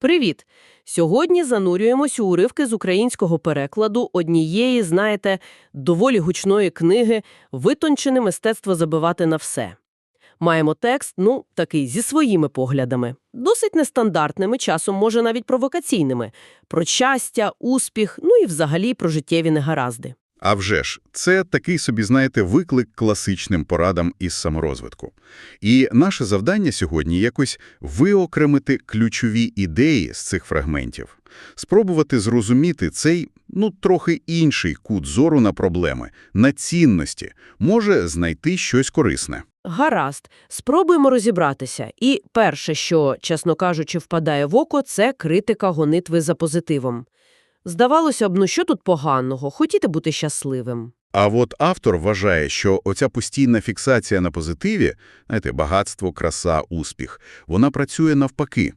Привіт! Сьогодні занурюємось у уривки з українського перекладу однієї, знаєте, доволі гучної книги «Витончене мистецтво забивати на все». Маємо текст, ну, такий, зі своїми поглядами. Досить нестандартними, часом, може, навіть провокаційними. Про щастя, успіх, ну і взагалі про життєві негаразди. А вже ж, це такий собі, знаєте, виклик класичним порадам із саморозвитку. І наше завдання сьогодні якось виокремити ключові ідеї з цих фрагментів, спробувати зрозуміти цей, ну, трохи інший кут зору на проблеми, на цінності, може знайти щось корисне. Гаразд, спробуємо розібратися. І перше, що, чесно кажучи, впадає в око, це критика гонитви за позитивом. Здавалося б, ну що тут поганого? Хотіти бути щасливим. А от автор вважає, що оця постійна фіксація на позитиві, знаєте, багатство, краса, успіх, вона працює навпаки.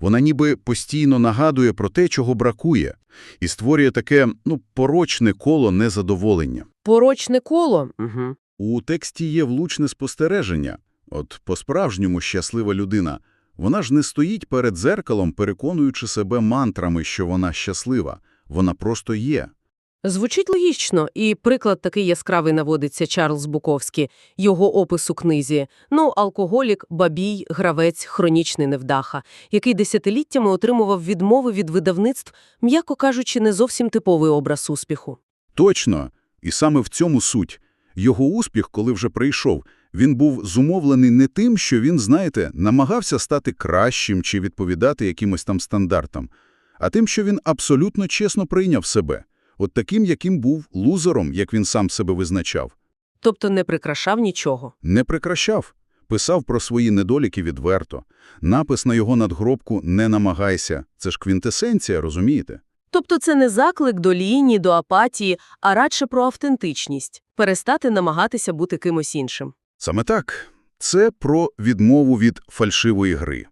Вона ніби постійно нагадує про те, чого бракує, і створює таке, ну, порочне коло незадоволення. Порочне коло? Угу. У тексті є влучне спостереження. От по-справжньому щаслива людина. Вона ж не стоїть перед дзеркалом, переконуючи себе мантрами, що вона щаслива. Вона просто є. Звучить логічно, і приклад такий яскравий наводиться Чарльз Буковський, його опис у книзі. Ну, алкоголік, бабій, гравець, хронічний невдаха, який десятиліттями отримував відмови від видавництв, м'яко кажучи, не зовсім типовий образ успіху. Точно. І саме в цьому суть. Його успіх, коли вже прийшов, він був зумовлений не тим, що він, знаєте, намагався стати кращим чи відповідати якимось там стандартам, а тим, що він абсолютно чесно прийняв себе. От таким, яким був лузером, як він сам себе визначав. Тобто не прикрашав нічого. Не прикращав. Писав про свої недоліки відверто. Напис на його надгробку «Не намагайся» – це ж квінтесенція, розумієте? Тобто це не заклик до лінії, до апатії, а радше про автентичність – перестати намагатися бути кимось іншим. Саме так. Це про відмову від фальшивої гри.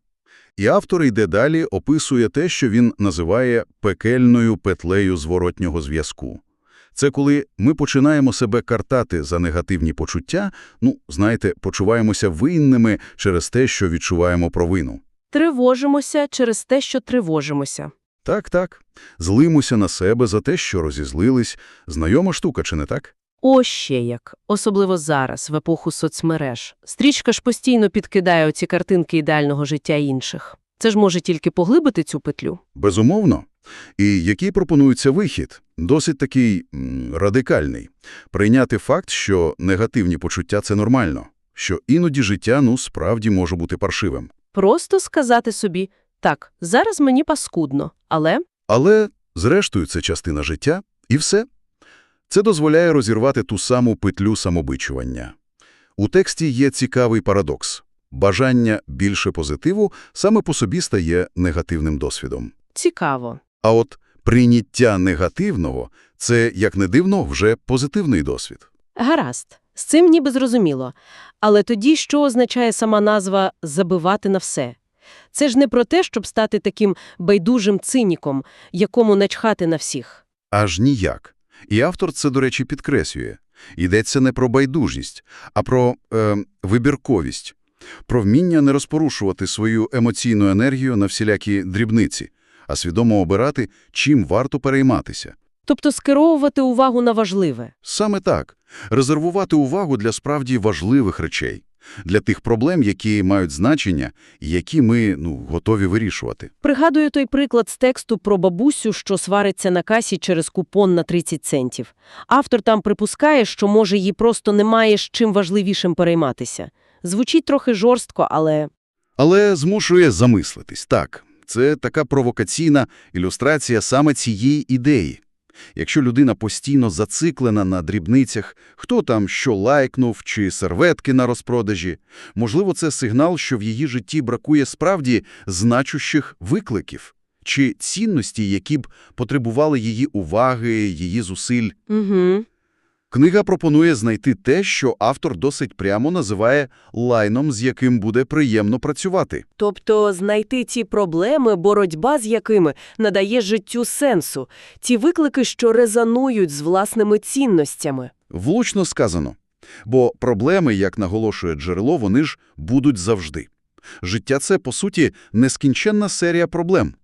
І автор йде далі, описує те, що він називає пекельною петлею зворотнього зв'язку. Це коли ми починаємо себе картати за негативні почуття, ну, знаєте, почуваємося винними через те, що відчуваємо провину. Тривожимося через те, що тривожимося. Так-так, злимося на себе за те, що розізлились. Знайома штука, чи не так? О, ще як. Особливо зараз, в епоху соцмереж. Стрічка ж постійно підкидає оці картинки ідеального життя інших. Це ж може тільки поглибити цю петлю. Безумовно. І який пропонується вихід? Досить такий м, радикальний. Прийняти факт, що негативні почуття – це нормально, що іноді життя, ну, справді може бути паршивим. Просто сказати собі «Так, зараз мені паскудно, але…» Але, зрештою, це частина життя, і все. Це дозволяє розірвати ту саму петлю самобичування. У тексті є цікавий парадокс. Бажання більше позитиву саме по собі стає негативним досвідом. Цікаво. А от прийняття негативного – це, як не дивно, вже позитивний досвід. Гаразд. З цим ніби зрозуміло. Але тоді що означає сама назва «забивати на все»? Це ж не про те, щоб стати таким байдужим циніком, якому начхати на всіх. Аж ніяк. І автор це, до речі, підкреслює. Йдеться не про байдужість, а про е, вибірковість, про вміння не розпорушувати свою емоційну енергію на всілякі дрібниці, а свідомо обирати, чим варто перейматися. Тобто скеровувати увагу на важливе. Саме так. Резервувати увагу для справді важливих речей. Для тих проблем, які мають значення і які ми ну, готові вирішувати. Пригадую той приклад з тексту про бабусю, що свариться на касі через купон на 30 центів. Автор там припускає, що, може, їй просто немає з чим важливішим перейматися. Звучить трохи жорстко, але... Але змушує замислитись. Так, це така провокаційна ілюстрація саме цієї ідеї. Якщо людина постійно зациклена на дрібницях, хто там що лайкнув чи серветки на розпродажі, можливо, це сигнал, що в її житті бракує справді значущих викликів чи цінності, які б потребували її уваги, її зусиль. Угу. Книга пропонує знайти те, що автор досить прямо називає лайном, з яким буде приємно працювати. Тобто знайти ті проблеми, боротьба з якими надає життю сенсу, ті виклики, що резонують з власними цінностями. Влучно сказано. Бо проблеми, як наголошує джерело, вони ж будуть завжди. Життя – це, по суті, нескінченна серія проблем.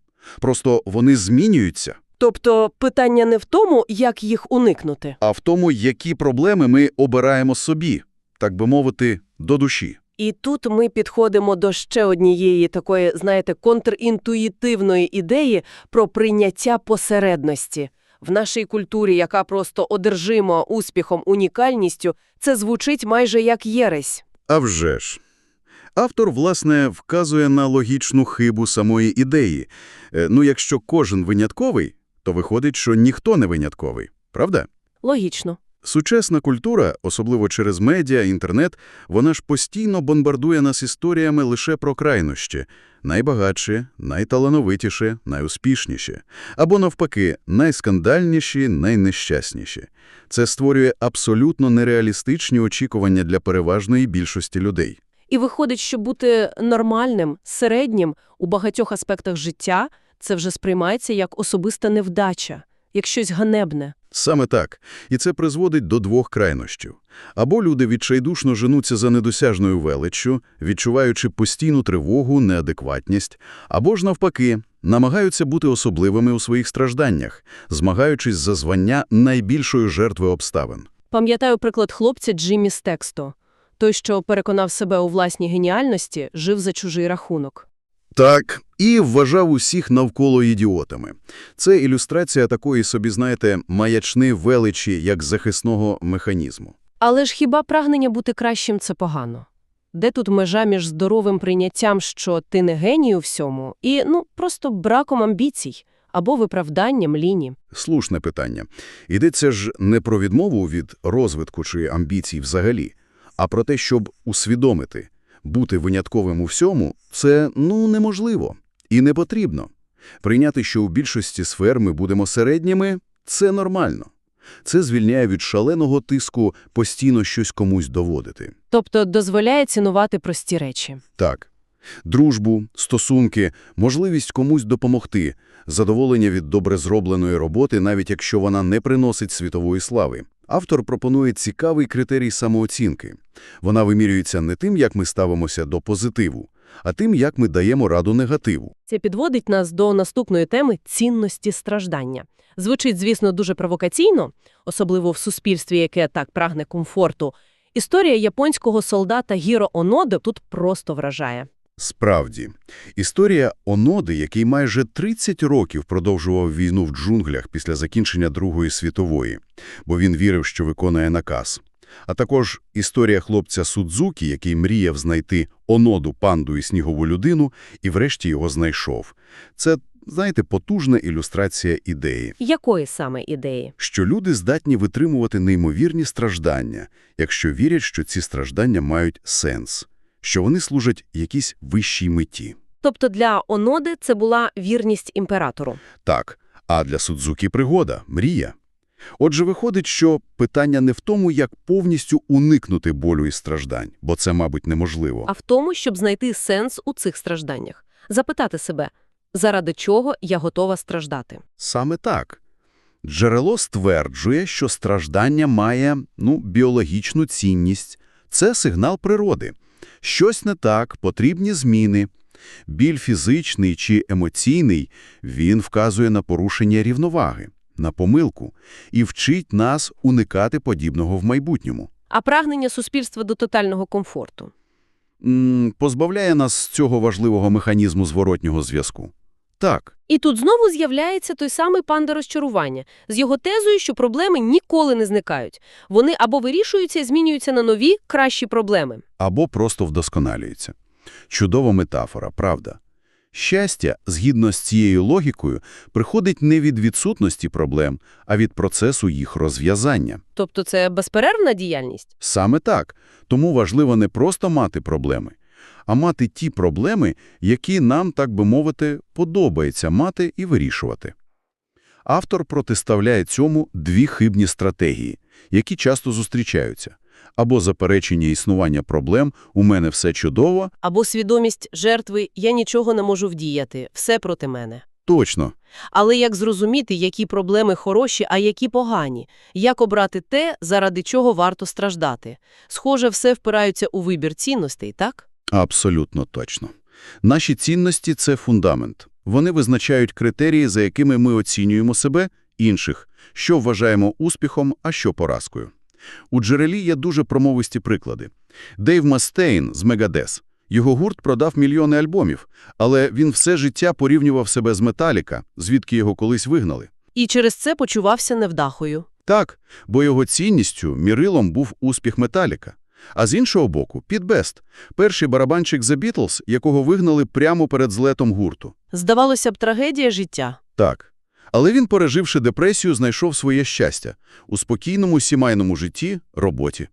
Просто вони змінюються. Тобто питання не в тому, як їх уникнути. а в тому, які проблеми ми обираємо собі, так би мовити, до душі. І тут ми підходимо до ще однієї такої, знаєте, контрінтуїтивної ідеї про прийняття посередності. В нашій культурі, яка просто одержима успіхом, унікальністю, це звучить майже як єресь. А вже ж. Автор, власне, вказує на логічну хибу самої ідеї. Е, Ну, якщо кожен винятковий, то виходить, що ніхто не винятковий. Правда? Логічно. Сучасна культура, особливо через медіа, інтернет, вона ж постійно бомбардує нас історіями лише про крайнощі. Найбагатші, найталановитіші, найуспішніші. Або, навпаки, найскандальніші, найнещасніші. Це створює абсолютно нереалістичні очікування для переважної більшості людей. І виходить, що бути нормальним, середнім у багатьох аспектах життя – це вже сприймається як особиста невдача, як щось ганебне. Саме так. І це призводить до двох крайнощів. Або люди відчайдушно женуться за недосяжною величчю, відчуваючи постійну тривогу, неадекватність, або ж навпаки, намагаються бути особливими у своїх стражданнях, змагаючись за звання найбільшої жертви обставин. Пам'ятаю приклад хлопця Джиммі Стексто. Той, що переконав себе у власній геніальності, жив за чужий рахунок. Так, і вважав усіх навколо ідіотами. Це ілюстрація такої собі, знаєте, маячни величі як захисного механізму. Але ж хіба прагнення бути кращим – це погано? Де тут межа між здоровим прийняттям, що ти не геній у всьому, і, ну, просто браком амбіцій або виправданням ліні? Слушне питання. Йдеться ж не про відмову від розвитку чи амбіцій взагалі, а про те, щоб усвідомити, бути винятковим у всьому – це, ну, неможливо і не потрібно. Прийняти, що у більшості сфер ми будемо середніми – це нормально. Це звільняє від шаленого тиску постійно щось комусь доводити. Тобто дозволяє цінувати прості речі. Так. Дружбу, стосунки, можливість комусь допомогти, задоволення від добре зробленої роботи, навіть якщо вона не приносить світової слави. Автор пропонує цікавий критерій самооцінки. Вона вимірюється не тим, як ми ставимося до позитиву, а тим, як ми даємо раду негативу. Це підводить нас до наступної теми – цінності страждання. Звучить, звісно, дуже провокаційно, особливо в суспільстві, яке так прагне комфорту. Історія японського солдата Гіро Оноде тут просто вражає. Справді, історія Оноди, який майже 30 років продовжував війну в джунглях після закінчення Другої світової, бо він вірив, що виконує наказ. А також історія хлопця Судзукі, який мріяв знайти Оноду, панду і снігову людину, і врешті його знайшов. Це, знаєте, потужна ілюстрація ідеї, Якої саме ідеї? що люди здатні витримувати неймовірні страждання, якщо вірять, що ці страждання мають сенс, що вони служать якійсь вищій меті. Тобто для Оноди це була вірність імператору. Так, а для Судзукі пригода, мрія. Отже, виходить, що питання не в тому, як повністю уникнути болю і страждань, бо це, мабуть, неможливо. А в тому, щоб знайти сенс у цих стражданнях. Запитати себе, заради чого я готова страждати. Саме так. Джерело стверджує, що страждання має, ну, біологічну цінність. Це сигнал природи. Щось не так, потрібні зміни. Біль фізичний чи емоційний, він вказує на порушення рівноваги, на помилку і вчить нас уникати подібного в майбутньому. А прагнення суспільства до тотального комфорту. М, позбавляє нас цього важливого механізму зворотнього зв'язку. Так, І тут знову з'являється той самий панда розчарування з його тезою, що проблеми ніколи не зникають. Вони або вирішуються і змінюються на нові, кращі проблеми. або просто вдосконалюється. Чудова метафора, правда? Щастя, згідно з цією логікою, приходить не від відсутності проблем, а від процесу їх розв'язання. Тобто це безперервна діяльність? Саме так. Тому важливо не просто мати проблеми, а мати ті проблеми, які нам, так би мовити, подобається мати і вирішувати. Автор протиставляє цьому дві хибні стратегії, які часто зустрічаються. Або заперечення існування проблем «у мене все чудово» Або свідомість жертви «я нічого не можу вдіяти, все проти мене». точно, Але як зрозуміти, які проблеми хороші, а які погані? Як обрати те, заради чого варто страждати? Схоже, все впираються у вибір цінностей, так? абсолютно точно. Наші цінності – це фундамент. Вони визначають критерії, за якими ми оцінюємо себе, інших, що вважаємо успіхом, а що поразкою. У джерелі є дуже промовисті приклади. Дейв Мастейн з Мегадес. Його гурт продав мільйони альбомів, але він все життя порівнював себе з Металіка, звідки його колись вигнали. І через це почувався невдахою. Так, бо його цінністю, мірилом був успіх Металіка. А з іншого боку, Піт Бест – перший барабанщик The Beatles, якого вигнали прямо перед злетом гурту. Здавалося б, трагедія життя. Так. Але він, переживши депресію, знайшов своє щастя у спокійному сімейному житті, роботі,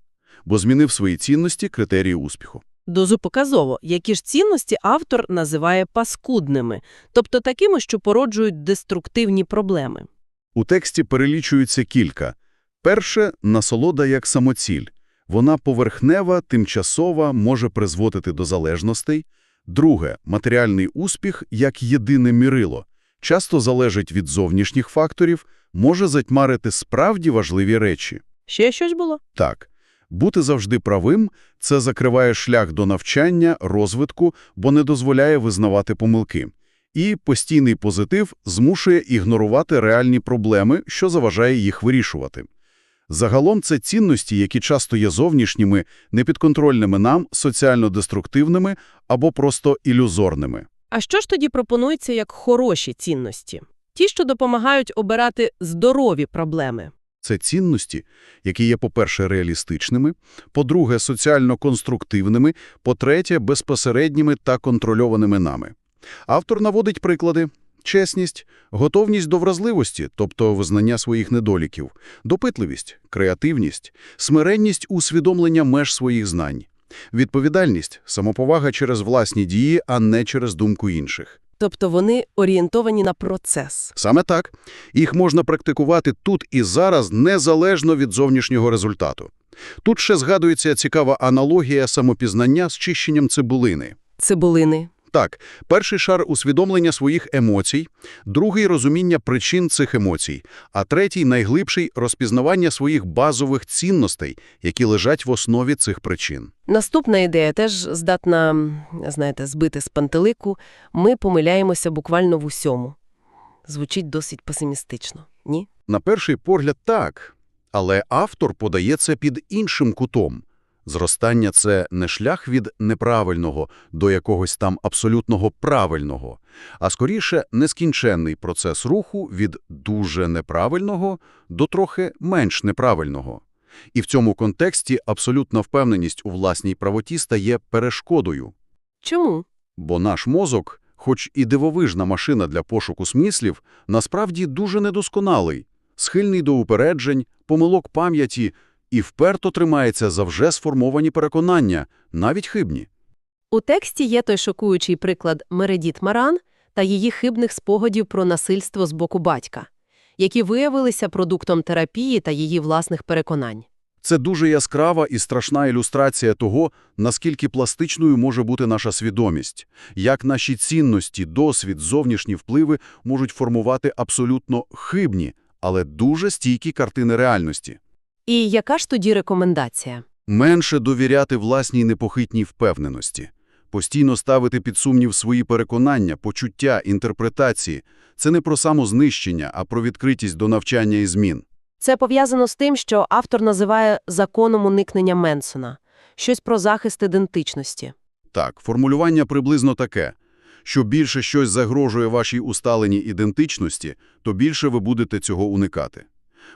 бо змінив свої цінності, критерії успіху. Дозу показово, які ж цінності автор називає паскудними, тобто такими, що породжують деструктивні проблеми. У тексті перелічується кілька. Перше – насолода як самоціль. Вона поверхнева, тимчасова, може призводити до залежностей. Друге – матеріальний успіх як єдине мірило. Часто залежить від зовнішніх факторів, може затьмарити справді важливі речі. Ще щось було? Так, бути завжди правим – це закриває шлях до навчання, розвитку, бо не дозволяє визнавати помилки. І постійний позитив змушує ігнорувати реальні проблеми, що заважає їх вирішувати. Загалом це цінності, які часто є зовнішніми, непідконтрольними нам, соціально деструктивними або просто ілюзорними. А що ж тоді пропонується як хороші цінності? Ті, що допомагають обирати здорові проблеми. Це цінності, які є, по-перше, реалістичними, по-друге, соціально конструктивними, по-третє, безпосередніми та контрольованими нами. Автор наводить приклади. Чесність, готовність до вразливості, тобто визнання своїх недоліків, допитливість, креативність, смиренність усвідомлення меж своїх знань, відповідальність, самоповага через власні дії, а не через думку інших. Тобто вони орієнтовані на процес. Саме так. Їх можна практикувати тут і зараз, незалежно від зовнішнього результату. Тут ще згадується цікава аналогія самопізнання з чищенням цибулини. Цибулини. Так, перший шар – усвідомлення своїх емоцій, другий – розуміння причин цих емоцій, а третій – найглибший – розпізнавання своїх базових цінностей, які лежать в основі цих причин. Наступна ідея теж здатна, знаєте, збити з пантелику. Ми помиляємося буквально в усьому. Звучить досить песимістично, ні? На перший погляд так, але автор подає це під іншим кутом. Зростання – це не шлях від неправильного до якогось там абсолютного правильного, а скоріше нескінченний процес руху від дуже неправильного до трохи менш неправильного. І в цьому контексті абсолютна впевненість у власній правоті стає перешкодою. Чому? Бо наш мозок, хоч і дивовижна машина для пошуку смислів, насправді дуже недосконалий, схильний до упереджень, помилок пам'яті і вперто тримається за вже сформовані переконання, навіть хибні. У тексті є той шокуючий приклад Мередіт Маран та її хибних спогадів про насильство з боку батька, які виявилися продуктом терапії та її власних переконань. Це дуже яскрава і страшна ілюстрація того, наскільки пластичною може бути наша свідомість, як наші цінності, досвід, зовнішні впливи можуть формувати абсолютно хибні, але дуже стійкі картини реальності. І яка ж тоді рекомендація? Менше довіряти власній непохитній впевненості. Постійно ставити під сумнів свої переконання, почуття, інтерпретації – це не про самознищення, а про відкритість до навчання і змін. Це пов'язано з тим, що автор називає законом уникнення Менсона, щось про захист ідентичності. Так, формулювання приблизно таке. Що більше щось загрожує вашій усталеній ідентичності, то більше ви будете цього уникати.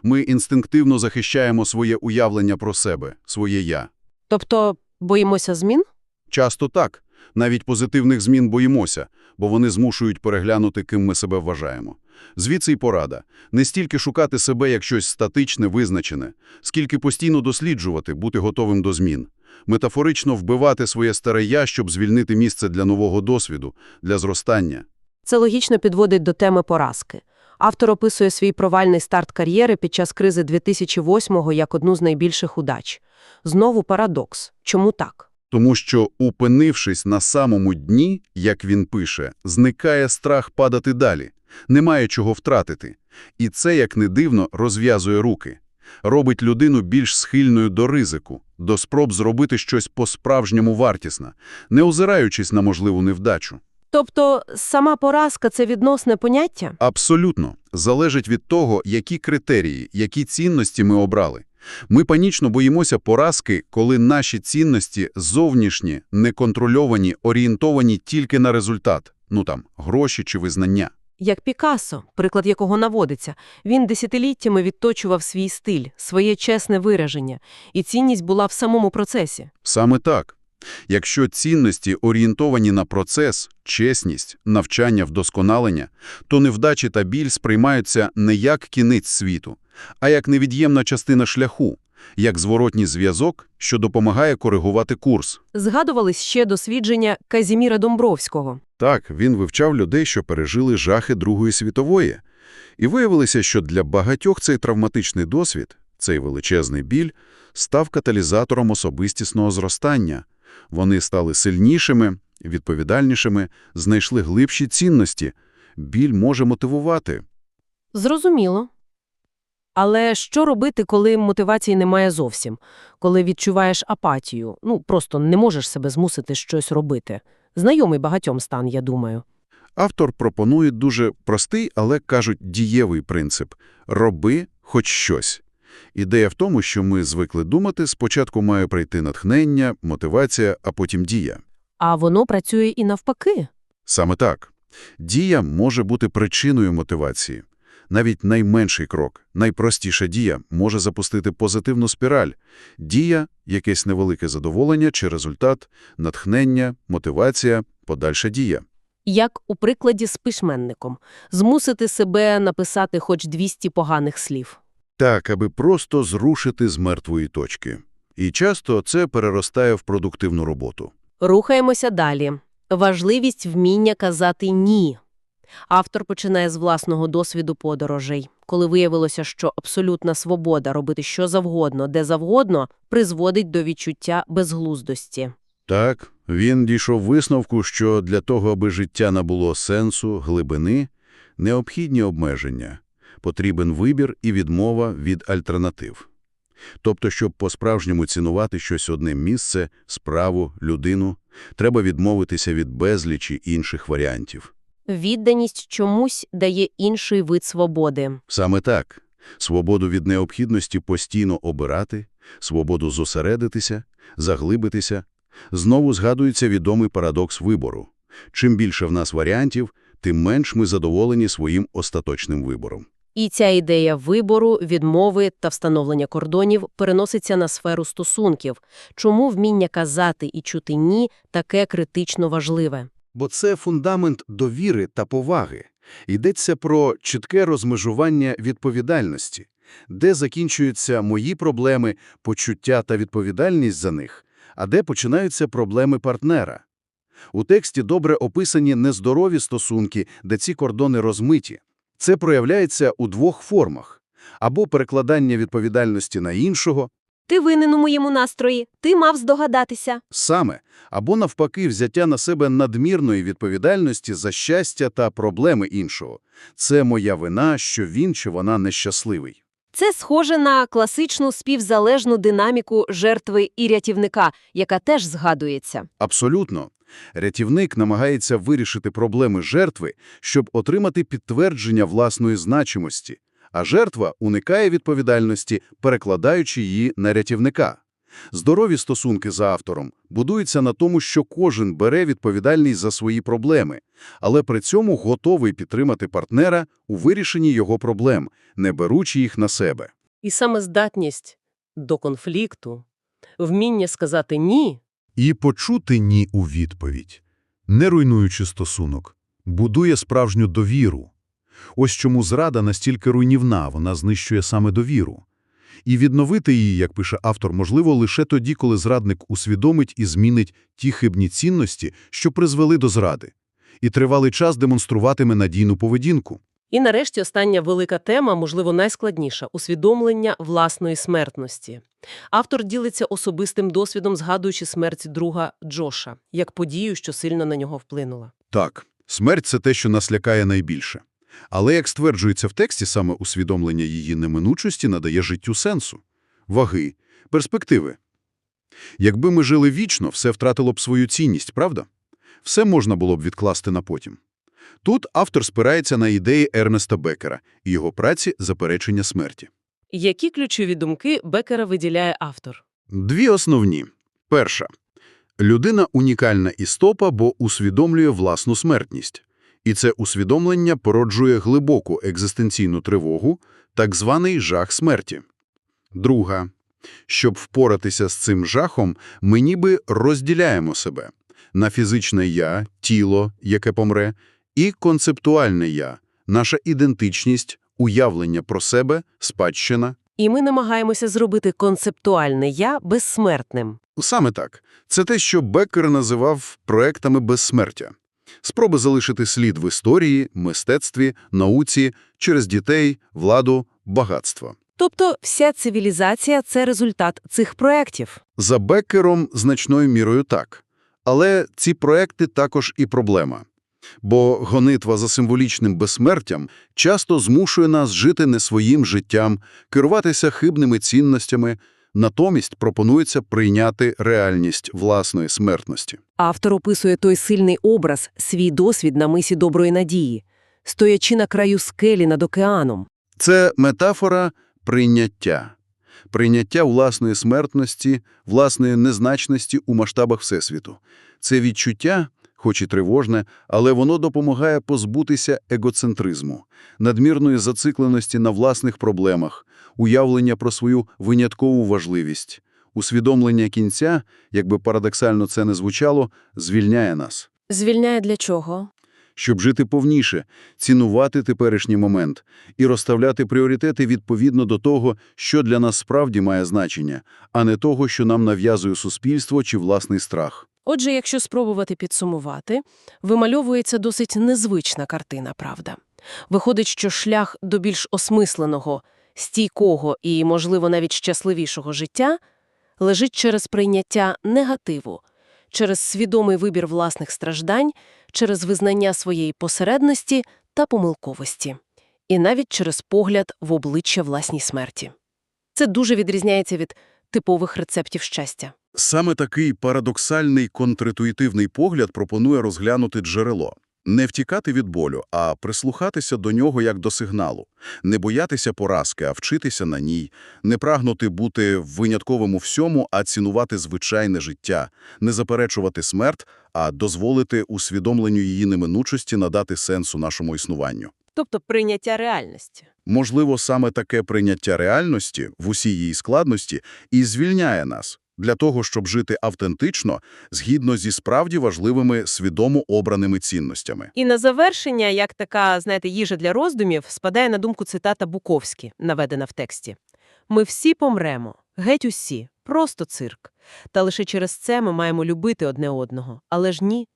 Ми інстинктивно захищаємо своє уявлення про себе, своє «я». Тобто боїмося змін? Часто так. Навіть позитивних змін боїмося, бо вони змушують переглянути, ким ми себе вважаємо. Звідси й порада. Не стільки шукати себе як щось статичне, визначене, скільки постійно досліджувати, бути готовим до змін. Метафорично вбивати своє старе «я», щоб звільнити місце для нового досвіду, для зростання. Це логічно підводить до теми поразки. Автор описує свій провальний старт кар'єри під час кризи 2008-го як одну з найбільших удач. Знову парадокс. Чому так? Тому що, упинившись на самому дні, як він пише, зникає страх падати далі, немає чого втратити. І це, як не дивно, розв'язує руки. Робить людину більш схильною до ризику, до спроб зробити щось по-справжньому вартісне, не озираючись на можливу невдачу. Тобто сама поразка – це відносне поняття? Абсолютно. Залежить від того, які критерії, які цінності ми обрали. Ми панічно боїмося поразки, коли наші цінності зовнішні, неконтрольовані, орієнтовані тільки на результат. Ну там, гроші чи визнання. Як Пікассо, приклад якого наводиться. Він десятиліттями відточував свій стиль, своє чесне вираження, і цінність була в самому процесі. Саме так. Якщо цінності орієнтовані на процес, чесність, навчання, вдосконалення, то невдачі та біль сприймаються не як кінець світу, а як невід'ємна частина шляху, як зворотній зв'язок, що допомагає коригувати курс. Згадувались ще дослідження Казіміра Домбровського. Так, він вивчав людей, що пережили жахи Другої світової. І виявилося, що для багатьох цей травматичний досвід, цей величезний біль, став каталізатором особистісного зростання. Вони стали сильнішими, відповідальнішими, знайшли глибші цінності. Біль може мотивувати. Зрозуміло. Але що робити, коли мотивації немає зовсім? Коли відчуваєш апатію? Ну, просто не можеш себе змусити щось робити. Знайомий багатьом стан, я думаю. Автор пропонує дуже простий, але, кажуть, дієвий принцип – роби хоч щось. Ідея в тому, що ми звикли думати, спочатку має прийти натхнення, мотивація, а потім дія. А воно працює і навпаки. Саме так. Дія може бути причиною мотивації. Навіть найменший крок, найпростіша дія може запустити позитивну спіраль. Дія – якесь невелике задоволення чи результат, натхнення, мотивація, подальша дія. Як у прикладі з письменником. Змусити себе написати хоч 200 поганих слів. Так, аби просто зрушити з мертвої точки. І часто це переростає в продуктивну роботу. Рухаємося далі. Важливість вміння казати «ні». Автор починає з власного досвіду подорожей, коли виявилося, що абсолютна свобода робити що завгодно, де завгодно, призводить до відчуття безглуздості. Так, він дійшов висновку, що для того, аби життя набуло сенсу, глибини, необхідні обмеження, потрібен вибір і відмова від альтернатив. Тобто, щоб по-справжньому цінувати щось одне місце, справу, людину, треба відмовитися від безлічі інших варіантів. Відданість чомусь дає інший вид свободи. Саме так. Свободу від необхідності постійно обирати, свободу зосередитися, заглибитися. Знову згадується відомий парадокс вибору. Чим більше в нас варіантів, тим менш ми задоволені своїм остаточним вибором. І ця ідея вибору, відмови та встановлення кордонів переноситься на сферу стосунків. Чому вміння казати і чути «ні» таке критично важливе? Бо це фундамент довіри та поваги. Йдеться про чітке розмежування відповідальності, де закінчуються мої проблеми, почуття та відповідальність за них, а де починаються проблеми партнера. У тексті добре описані нездорові стосунки, де ці кордони розмиті. Це проявляється у двох формах – або перекладання відповідальності на іншого, Ти винен у моєму настрої, ти мав здогадатися. саме, або навпаки взяття на себе надмірної відповідальності за щастя та проблеми іншого. Це моя вина, що він чи вона нещасливий. Це схоже на класичну співзалежну динаміку жертви і рятівника, яка теж згадується. Абсолютно. Рятівник намагається вирішити проблеми жертви, щоб отримати підтвердження власної значимості, а жертва уникає відповідальності, перекладаючи її на рятівника. Здорові стосунки за автором будуються на тому, що кожен бере відповідальність за свої проблеми, але при цьому готовий підтримати партнера у вирішенні його проблем, не беручи їх на себе. І саме здатність до конфлікту, вміння сказати «ні» І почути «ні» у відповідь, не руйнуючи стосунок, будує справжню довіру. Ось чому зрада настільки руйнівна, вона знищує саме довіру. І відновити її, як пише автор, можливо лише тоді, коли зрадник усвідомить і змінить ті хибні цінності, що призвели до зради, і тривалий час демонструватиме надійну поведінку. І нарешті остання велика тема, можливо, найскладніша – усвідомлення власної смертності. Автор ділиться особистим досвідом, згадуючи смерть друга Джоша, як подію, що сильно на нього вплинула. Так, смерть – це те, що нас лякає найбільше. Але, як стверджується в тексті, саме усвідомлення її неминучості надає життю сенсу, ваги, перспективи. Якби ми жили вічно, все втратило б свою цінність, правда? Все можна було б відкласти на потім. Тут автор спирається на ідеї Ернеста Беккера і його праці «Заперечення смерті». Які ключові думки Беккера виділяє автор? Дві основні. Перша. Людина – унікальна істопа, бо усвідомлює власну смертність. І це усвідомлення породжує глибоку екзистенційну тривогу, так званий жах смерті. Друга. Щоб впоратися з цим жахом, ми ніби розділяємо себе на фізичне «я», тіло, яке помре, і концептуальне «я», наша ідентичність, уявлення про себе, спадщина, І ми намагаємося зробити концептуальне «я» безсмертним. Саме так. Це те, що Беккер називав проектами безсмертя. Спроби залишити слід в історії, мистецтві, науці, через дітей, владу, багатство. Тобто вся цивілізація – це результат цих проєктів. За Беккером значною мірою так. Але ці проекти також і проблема. Бо гонитва за символічним безсмертям часто змушує нас жити не своїм життям, керуватися хибними цінностями, натомість пропонується прийняти реальність власної смертності. Автор описує той сильний образ, свій досвід на мисі Доброї Надії, стоячи на краю скелі над океаном. Це метафора прийняття. Прийняття власної смертності, власної незначності у масштабах Всесвіту. Це відчуття, хоч і тривожне, але воно допомагає позбутися егоцентризму, надмірної зацикленості на власних проблемах, уявлення про свою виняткову важливість. Усвідомлення кінця, якби парадоксально це не звучало, звільняє нас. Звільняє для чого? щоб жити повніше, цінувати теперішній момент і розставляти пріоритети відповідно до того, що для нас справді має значення, а не того, що нам нав'язує суспільство чи власний страх. Отже, якщо спробувати підсумувати, вимальовується досить незвична картина, правда. Виходить, що шлях до більш осмисленого, стійкого і, можливо, навіть щасливішого життя лежить через прийняття негативу, через свідомий вибір власних страждань, через визнання своєї посередності та помилковості, і навіть через погляд в обличчя власній смерті. Це дуже відрізняється від типових рецептів щастя. Саме такий парадоксальний контринтуїтивний погляд пропонує розглянути джерело. Не втікати від болю, а прислухатися до нього як до сигналу. Не боятися поразки, а вчитися на ній. Не прагнути бути винятковим у всьому, а цінувати звичайне життя. Не заперечувати смерть, а дозволити усвідомленню її неминучості надати сенсу нашому існуванню. Тобто прийняття реальності. Можливо, саме таке прийняття реальності в усій її складності і звільняє нас для того, щоб жити автентично, згідно зі справді важливими свідомо обраними цінностями. І на завершення, як така, знаєте, їжа для роздумів, спадає на думку цитата Буковські, наведена в тексті. «Ми всі помремо, геть усі, просто цирк. Та лише через це ми маємо любити одне одного. Але ж ні.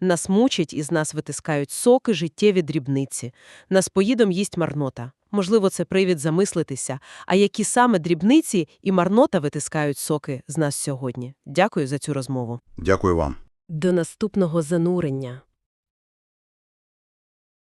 Нас мучать і з нас витискають соки життєві дрібниці. Нас поїдом їсть марнота. Можливо, це привід замислитися, а які саме дрібниці і марнота витискають соки з нас сьогодні. Дякую за цю розмову. Дякую вам. До наступного занурення.